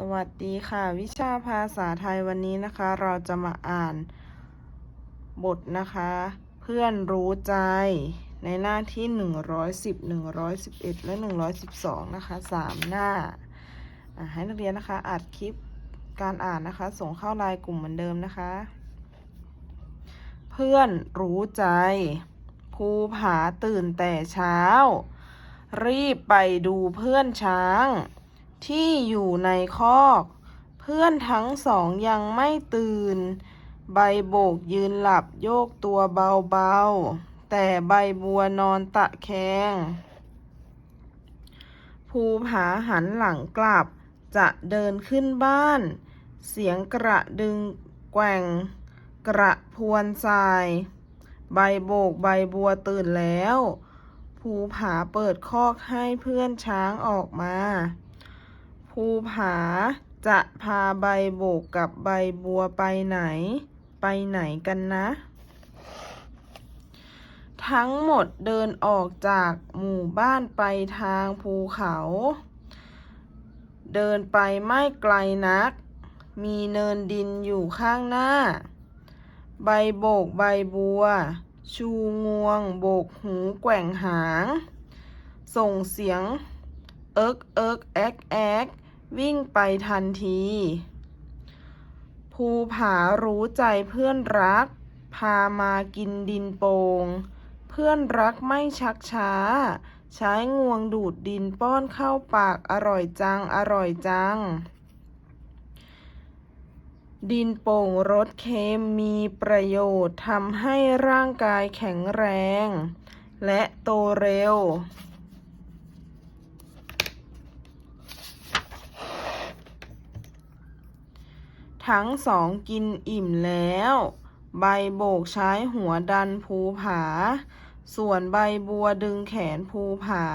สวัสดีค่ะ วิชาภาษาไทยวันนี้นะคะ เราจะมาอ่านบทนะคะ เพื่อนรู้ใจในหน้าที่ 110 111 และ 112 นะคะ 3 หน้า ให้นักเรียนนะคะอัดคลิปการอ่านนะคะ ส่งเข้าไลน์กลุ่มเหมือนเดิมนะคะ เพื่อนรู้ใจภูผาตื่นแต่เช้า รีบไปดูเพื่อนช้าง ที่อยู่ในคอก เพื่อนทั้งสองยังไม่ตื่น ใบโบกยืนหลับโยกตัวเบาๆ แต่ใบบัวนอนตะแคง ภูผาหันหลังกลับจะเดินขึ้นบ้าน เสียงกระดึงแกว่ง กระพวนทราย ใบโบกใบบัวตื่นแล้ว ภูผาเปิดคอกให้เพื่อนช้างออกมา ภูผาจะพาใบโบกกับใบบัวไปไหน ไปไหนกันนะ ทั้งหมดเดินออกจากหมู่บ้านไปทางภูเขา เดินไปไม่ไกลนัก มีเนินดินอยู่ข้างหน้า ใบโบกใบบัว ชูงวง โบกหูแกว่งหาง ส่งเสียง เอิกเอิกแอกแอก วิ่งไปทันที ภูผารู้ใจเพื่อนรัก พามากินดินโปงเพื่อนรักไม่ชักช้า ใช้งวงดูดดินป้อนเข้าปากอร่อยจัง อร่อยจัง ดินโป่งรสเค็มมีประโยชน์ทำให้ร่างกายแข็งแรง และโตเร็ว ทั้งสองกินอิ่มแล้ว ใบโบกใช้หัวดันภูผา ส่วนใบบัวดึงแขนภูผา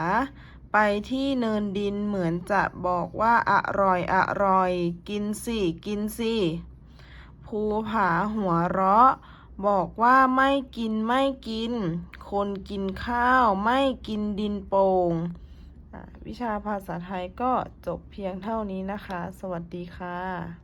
ไปที่เนินดินเหมือนจะบอกว่าอร่อยอร่อย กินสิ กินสิภูผาหัวเราะ บอกว่าไม่กินไม่กิน คนกินข้าวไม่กินดินโป่งอะวิชาภาษาไทยก็จบเพียงเท่านี้นะคะ สวัสดีค่ะ